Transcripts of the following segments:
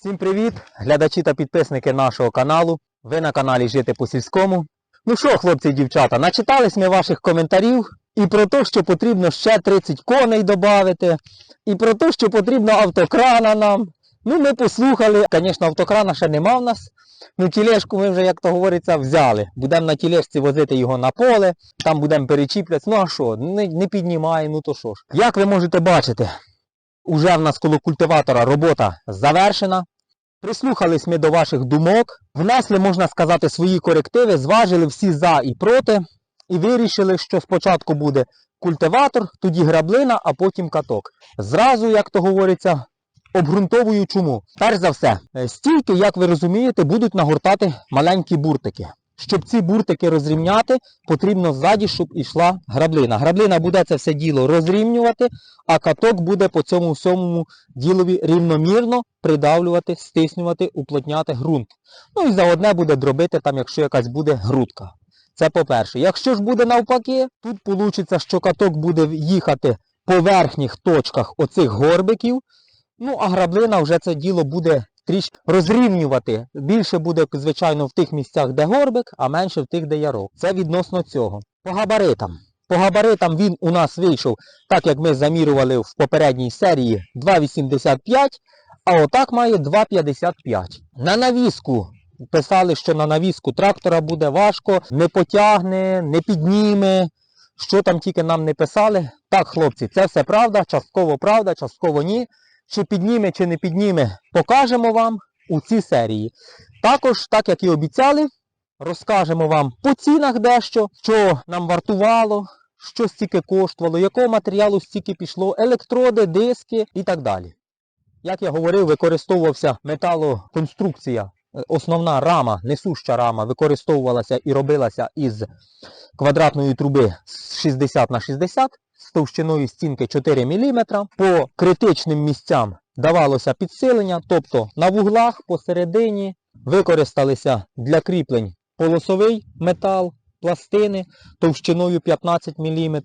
Всім привіт, глядачі та підписники нашого каналу. Ви на каналі Жити по сільському. Ну що, хлопці і дівчата, начитались ми ваших коментарів і про те, що потрібно ще 30 коней додати, і про те, що потрібно автокрана нам. Ну, ми послухали. Звісно, автокрана ще нема в нас. Ну, тілешку ми вже, як то говориться, взяли. Будемо на тілешці возити його на поле, там будемо перечіплятися. Ну а що, не, не піднімає, ну то що ж. Як ви можете бачити, уже в нас коло культиватора робота завершена. Прислухались ми до ваших думок, внесли, можна сказати, свої корективи, зважили всі за і проти, і вирішили, що спочатку буде культиватор, тоді граблина, а потім каток. Зразу, як то говориться, обґрунтовую чому. Перш за все, стійки, як ви розумієте, будуть нагортати маленькі буртики. Щоб ці буртики розрівняти, потрібно ззаді, щоб ішла граблина. Граблина буде це все діло розрівнювати, а каток буде по цьому всьому ділові рівномірно придавлювати, стиснювати, уплотняти ґрунт. Ну і заодне буде дробити там, якщо якась буде грудка. Це по-перше. Якщо ж буде навпаки, тут вийде, що каток буде їхати по верхніх точках оцих горбиків, ну а граблина вже це діло буде трішки розрівнювати. Більше буде, звичайно, в тих місцях, де горбик, а менше в тих, де ярок. Це відносно цього. По габаритам. По габаритам він у нас вийшов, так як ми замірювали в попередній серії 2,85, а отак має 2,55. На навіску писали, що на навіску трактора буде важко, не потягне, не підніме. Що там тільки нам не писали. Так, хлопці, це все правда, частково правда, частково ні. Чи підніме, чи не підніме, покажемо вам у цій серії. Також, так як і обіцяли, розкажемо вам по цінах дещо, що нам вартувало, що стільки коштувало, якого матеріалу стільки пішло, електроди, диски і так далі. Як я говорив, використовувався металоконструкція, е, основна рама, несуща рама, використовувалася і робилася із квадратної труби з 60 на 60 з товщиною стінки 4 мм. По критичним місцям давалося підсилення, тобто на вуглах посередині використалися для кріплень полосовий метал, пластини товщиною 15 мм.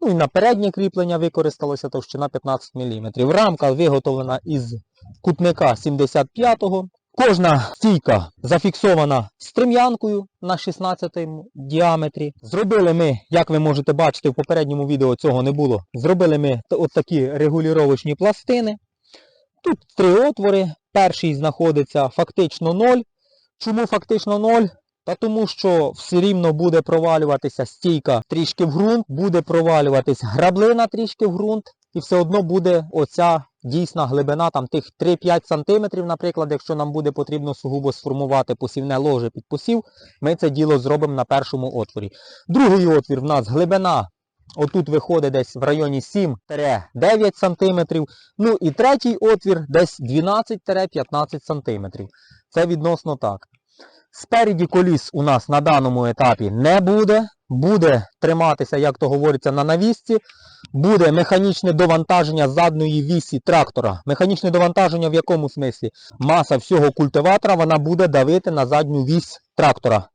Ну і на переднє кріплення використалося товщина 15 мм. Рамка виготовлена із кутника 75-го. Кожна стійка зафіксована стрім'янкою на 16 діаметрі. Зробили ми, як ви можете бачити, в попередньому відео цього не було. Зробили ми от такі регулювачні пластини. Тут три отвори. Перший знаходиться фактично 0. Чому фактично 0? Та тому що все рівно буде провалюватися стійка трішки в ґрунт, буде провалюватись граблина трішки в ґрунт, і все одно буде оця дійсна глибина там тих 3-5 см, наприклад, якщо нам буде потрібно сугубо сформувати посівне ложе під посів, ми це діло зробимо на першому отворі. Другий отвір в нас глибина. Отут виходить десь в районі 7-9 см. Ну і третій отвір десь 12-15 см. Це відносно так. Спереді коліс у нас на даному етапі не буде. Буде триматися, як то говориться, на навісці. Буде механічне довантаження задньої вісі трактора. Механічне довантаження в якому смислі? Маса всього культиватора вона буде давити на задню вісь трактора.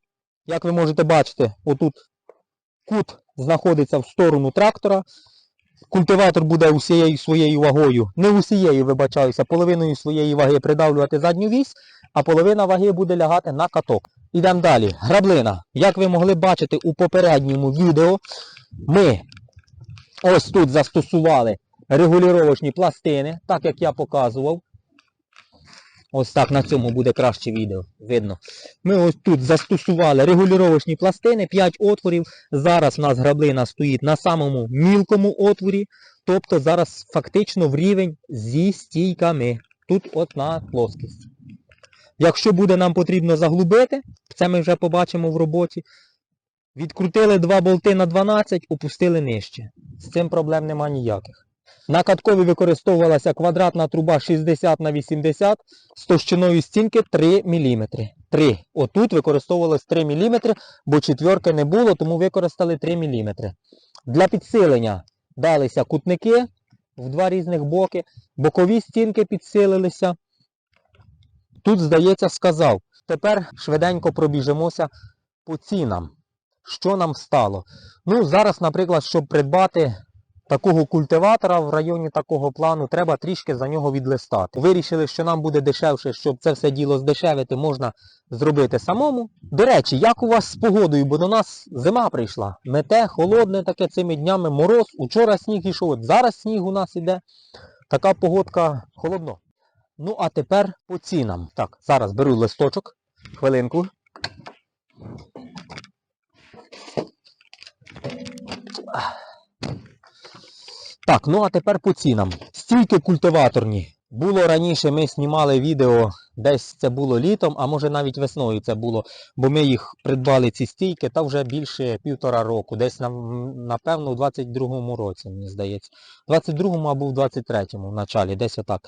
Як ви можете бачити, отут кут знаходиться в сторону трактора. Культиватор буде усією своєю вагою, не усією, вибачаюся, половиною своєї ваги придавлювати задню вісь, а половина ваги буде лягати на каток. Ідемо далі. Граблина. Як ви могли бачити у попередньому відео, ми ось тут застосували регулювачні пластини, так як я показував. Ось так на цьому буде краще відео. Видно. Ми ось тут застосували регулювачні пластини, 5 отворів. Зараз у нас граблина стоїть на самому мілкому отворі. Тобто зараз фактично в рівень зі стійками. Тут от на плоскість. Якщо буде нам потрібно заглубити, це ми вже побачимо в роботі. Відкрутили два болти на 12, опустили нижче. З цим проблем нема ніяких. На каткові використовувалася квадратна труба 60 на 80 з товщиною стінки 3 мм. 3. Отут використовувалось 3 мм, бо четверки не було, тому використали 3 мм. Для підсилення далися кутники в два різних боки, бокові стінки підсилилися. Тут, здається, сказав. Тепер швиденько пробіжимося по цінам. Що нам стало? Ну, зараз, наприклад, щоб придбати такого культиватора в районі такого плану, треба трішки за нього відлистати. Вирішили, що нам буде дешевше, щоб це все діло здешевити, можна зробити самому. До речі, як у вас з погодою, бо до нас зима прийшла. Мете, холодне таке цими днями, мороз, учора сніг ішов, зараз сніг у нас іде. Така погодка холодно. Ну, а тепер по цінам. Так, зараз беру листочок. Хвилинку. Так, ну а тепер по цінам. Стільки культиваторні. Було раніше, ми знімали відео, десь це було літом, а може навіть весною це було, бо ми їх придбали ці стійки, та вже більше півтора року, десь на- напевно у 22-му році, мені здається. 22-му або в 23-му в началі, десь отак.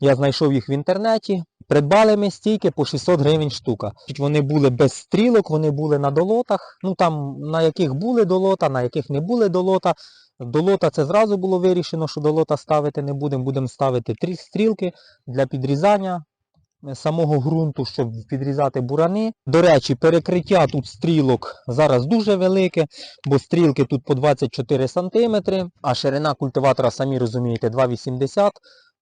Я знайшов їх в інтернеті. Придбали ми стійки по 600 гривень штука. Вони були без стрілок, вони були на долотах. Ну там на яких були долота, на яких не були долота. Долота це зразу було вирішено, що долота ставити не будемо. Будемо ставити три стрілки для підрізання е, самого ґрунту, щоб підрізати бурани. До речі, перекриття тут стрілок зараз дуже велике, бо стрілки тут по 24 см, а ширина культиватора, самі розумієте, 2,80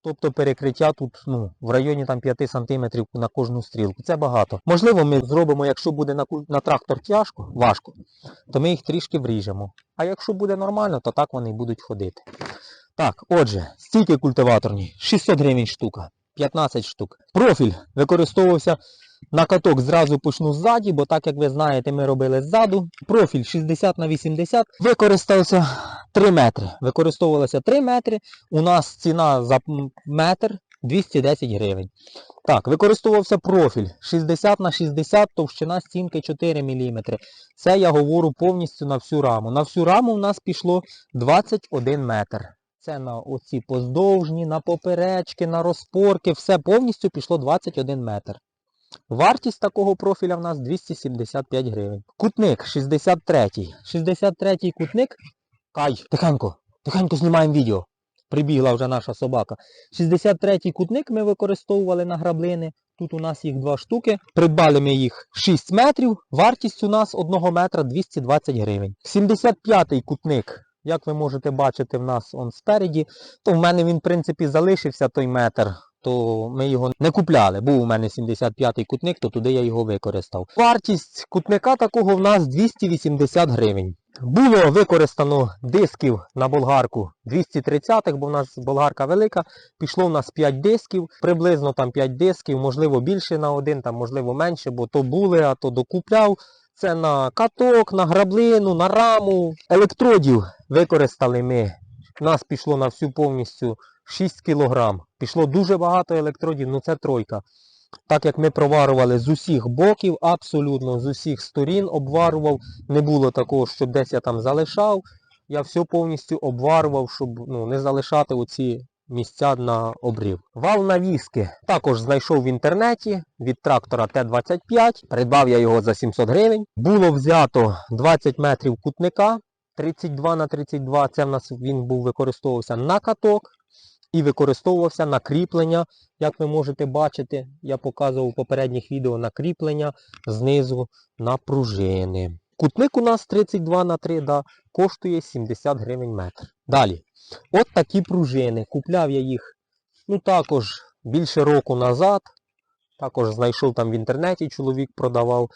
Тобто перекриття тут ну, в районі там 5 см на кожну стрілку. Це багато. Можливо, ми зробимо, якщо буде на, на трактор тяжко, важко, то ми їх трішки вріжемо. А якщо буде нормально, то так вони будуть ходити. Так, отже, стійки культиваторні, 600 гривень штука, 15 штук. Профіль використовувався на каток зразу почну ззаді, бо так як ви знаєте, ми робили ззаду. Профіль 60 на 80 використався 3 метри. Використовувалося 3 метри. У нас ціна за метр 210 гривень. Так, використовувався профіль 60 на 60, товщина стінки 4 мм. Це я говорю повністю на всю раму. На всю раму у нас пішло 21 метр. Це на оці поздовжні, на поперечки, на розпорки, все повністю пішло 21 метр. Вартість такого профіля в нас 275 гривень. Кутник 63. 63 кутник. Кай, тихенько, тихенько знімаємо відео. Прибігла вже наша собака. 63 кутник ми використовували на граблини. Тут у нас їх два штуки. Придбали ми їх 6 метрів. Вартість у нас 1 метра 220 гривень. 75 кутник. Як ви можете бачити в нас он спереді, то в мене він, в принципі, залишився той метр, то ми його не купляли. Був у мене 75-й кутник, то туди я його використав. Вартість кутника такого в нас 280 гривень. Було використано дисків на болгарку 230-х, бо в нас болгарка велика. Пішло в нас 5 дисків, приблизно там 5 дисків, можливо більше на один, там можливо менше, бо то були, а то докупляв. Це на каток, на граблину, на раму. Електродів використали ми. У нас пішло на всю повністю 6 кг. Пішло дуже багато електродів, ну це тройка. Так як ми проварували з усіх боків, абсолютно з усіх сторін обварував. Не було такого, щоб десь я там залишав. Я все повністю обварував, щоб ну, не залишати оці місця на обрів. Вал навіски також знайшов в інтернеті від трактора Т-25. Придбав я його за 700 гривень. Було взято 20 метрів кутника. 32 на 32, це в нас він був використовувався на каток і використовувався на кріплення. Як ви можете бачити, я показував у попередніх відео на кріплення знизу на пружини. Кутник у нас 32 на 3, да, коштує 70 гривень метр. Далі. От такі пружини. Купляв я їх ну також більше року назад. Також знайшов там в інтернеті, чоловік продавав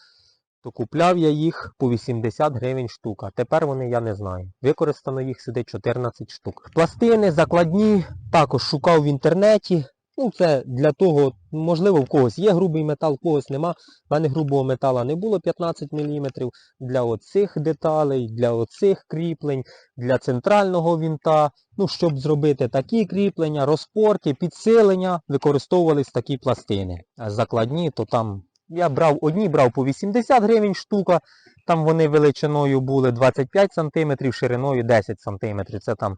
купляв я їх по 80 гривень штука. Тепер вони я не знаю. Використано їх сюди 14 штук. Пластини закладні також шукав в інтернеті. Ну, це для того, можливо, в когось є грубий метал, в когось нема. У мене грубого метала не було 15 мм. Для оцих деталей, для оцих кріплень, для центрального вінта. Ну, щоб зробити такі кріплення, розпорки, підсилення, використовувались такі пластини. Закладні, то там я брав одні, брав по 80 гривень штука. Там вони величиною були 25 см, шириною 10 см. Це там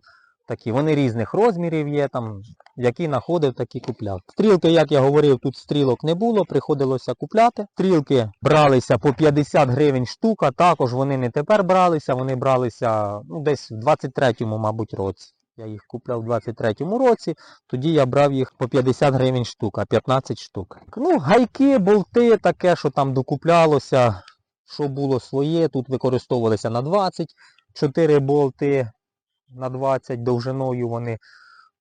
такі. Вони різних розмірів є, там, які знаходив, такі купляв. Стрілки, як я говорив, тут стрілок не було, приходилося купляти. Стрілки бралися по 50 гривень штука, також вони не тепер бралися, вони бралися ну, десь в 23-му, мабуть, році. Я їх купляв у 23-му році, тоді я брав їх по 50 гривень штука, 15 штук. Ну, гайки, болти, таке, що там докуплялося, що було своє, тут використовувалися на 20, 4 болти. на 20, довжиною вони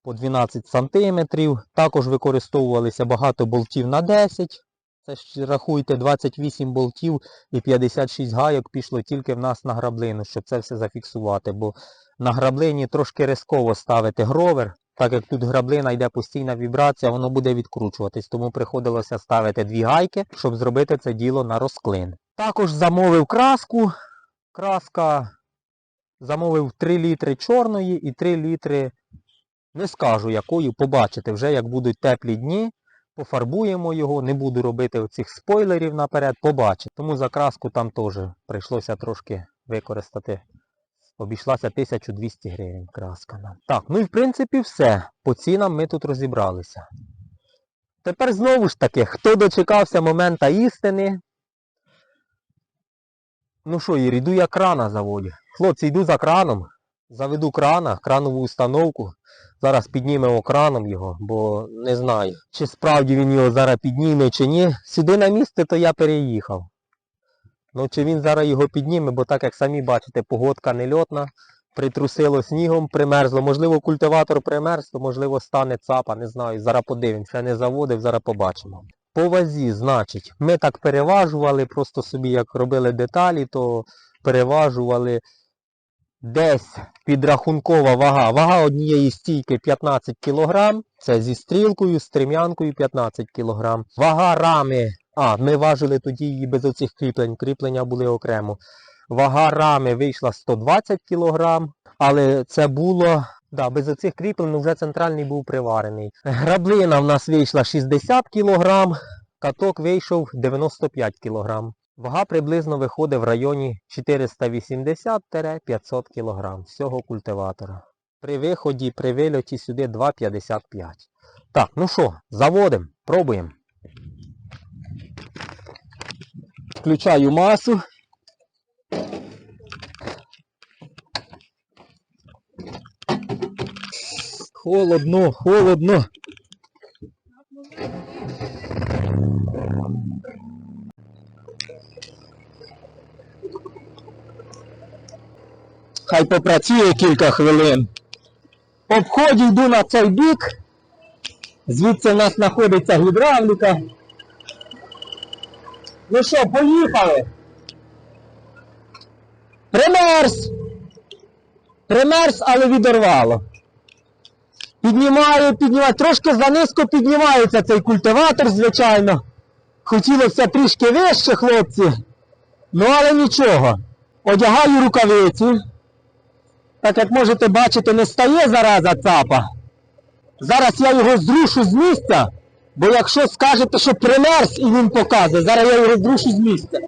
по 12 сантиметрів. Також використовувалися багато болтів на 10. Це ж рахуйте 28 болтів і 56 гайок пішло тільки в нас на граблину, щоб це все зафіксувати. Бо на граблині трошки ризково ставити гровер, так як тут граблина йде постійна вібрація, воно буде відкручуватись. Тому приходилося ставити дві гайки, щоб зробити це діло на розклин. Також замовив краску. Краска замовив 3 літри чорної і 3 літри, не скажу якою, побачите вже, як будуть теплі дні. Пофарбуємо його, не буду робити оцих спойлерів наперед, побачите. Тому за краску там теж прийшлося трошки використати. Обійшлася 1200 гривень краска. Так, ну і в принципі все. По цінам ми тут розібралися. Тепер знову ж таки, хто дочекався момента істини. Ну що, Ір, йду я крана заводю. Хлопці, йду за краном. Заведу крана, кранову установку. Зараз піднімемо краном його, бо не знаю, чи справді він його зараз підніме, чи ні. Сюди на місце, то я переїхав. Ну чи він зараз його підніме, бо так як самі бачите, погодка нельотна, притрусило снігом, примерзло. Можливо, культиватор примерз, то можливо стане цапа, не знаю. Зараз подивимося, не заводив, зараз побачимо. По вазі, значить, ми так переважували, просто собі як робили деталі, то переважували десь підрахункова вага. Вага однієї стійки 15 кг, це зі стрілкою, з трем'янкою 15 кг. Вага рами, а, ми важили тоді її без оцих кріплень, кріплення були окремо. Вага рами вийшла 120 кг, але це було, да, без оцих кріплень вже центральний був приварений. Граблина в нас вийшла 60 кг, каток вийшов 95 кг. Вага приблизно виходить в районі 480-500 кг всього культиватора. При виході, при вильоті сюди 2,55. Так, ну що, заводимо, пробуємо. Включаю масу. Холодно, холодно. Хай попрацює кілька хвилин. Вході йду на цей бік. Звідси в нас знаходиться гідравліка. Ну що, поїхали? Примерз! Примерз, але відорвало. Піднімаю, піднімаю. Трошки занизько піднімається цей культиватор, звичайно. Хотілося трішки вище, хлопці. Ну, але нічого. Одягаю рукавиці. Так як можете бачити, не стає зараза цапа. Зараз я його зрушу з місця, бо якщо скажете, що примерз і він показує, зараз я його розрушу з місця.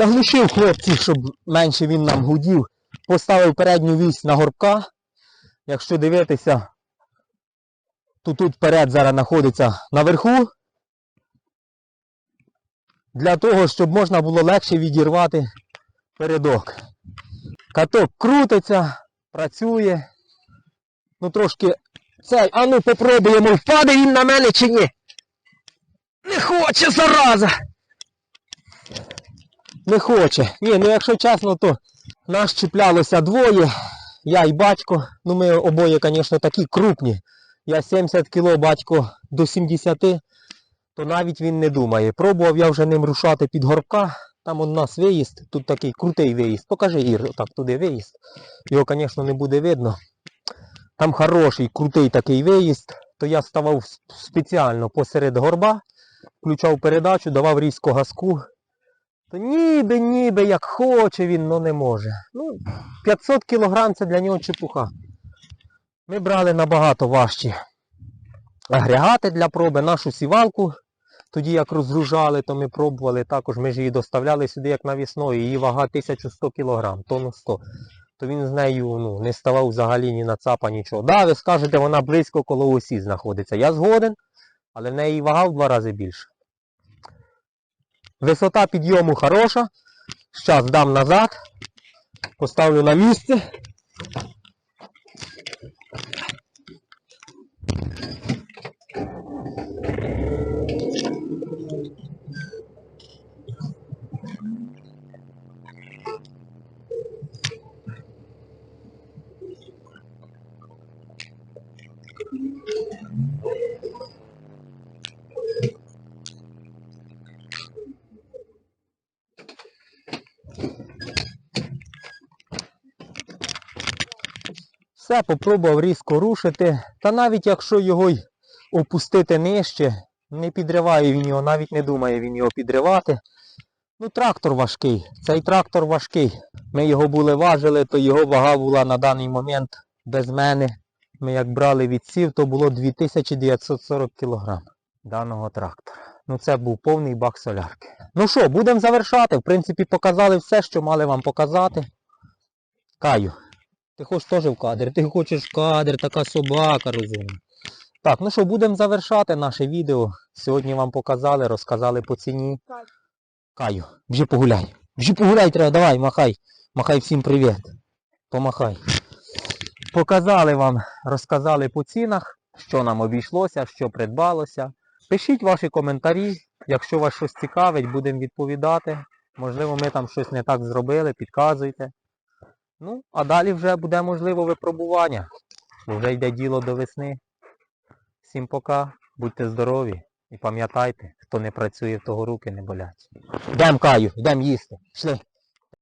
Заглушив хлопці, щоб менше він нам гудів. Поставив передню вісь на горбка. Якщо дивитися, то тут вперед зараз знаходиться наверху. Для того, щоб можна було легше відірвати передок. Каток крутиться, працює. Ну трошки цей, а ну попробуємо, впаде він на мене чи ні. Не хоче, зараза! Не хоче. Ні, ну якщо чесно, то нас чіплялося двоє. Я і батько. Ну ми обоє, звісно, такі крупні. Я 70 кг, батько до 70, то навіть він не думає. Пробував я вже ним рушати під горбка. Там у нас виїзд, тут такий крутий виїзд. Покажи Ір, так туди виїзд. Його, звісно, не буде видно. Там хороший, крутий такий виїзд. То я ставав спеціально посеред горба, включав передачу, давав різко газку. То ніби, ніби як хоче він, но не може. Ну, 500 кг це для нього чепуха. Ми брали набагато важчі агрегати для проби, нашу сівалку. Тоді як розгружали, то ми пробували також. Ми ж її доставляли сюди як навісною. Її вага 1100 кг, тонну 100. То він з нею ну, не ставав взагалі ні на цапа, нічого. Да, ви скажете, вона близько коло осі знаходиться. Я згоден. але в неї вага в два рази більша. Висота підйому хороша. Зараз дам назад. Поставлю на місце. Все, попробував різко рушити. Та навіть якщо його й опустити нижче, не підриває він його, навіть не думає він його підривати. Ну, трактор важкий. Цей трактор важкий. Ми його були важили, то його вага була на даний момент без мене. Ми як брали відсів, то було 2940 кг даного трактора. Ну це був повний бак солярки. Ну що, будемо завершати. В принципі, показали все, що мали вам показати. Каю. Ти хочеш теж в кадр, ти хочеш в кадр, така собака розумна. Так, ну що, будемо завершати наше відео. Сьогодні вам показали, розказали по ціні. Так. Каю, вже погуляй. Вже погуляй треба, давай, махай. Махай всім привіт. Помахай. Показали вам, розказали по цінах, що нам обійшлося, що придбалося. Пишіть ваші коментарі. Якщо вас щось цікавить, будемо відповідати. Можливо, ми там щось не так зробили, підказуйте. Ну, а далі вже буде можливо випробування. Бо вже йде діло до весни. Всім пока, будьте здорові і пам'ятайте, хто не працює, того руки не болять. Йдемо Каю, йдемо їсти. Пішли.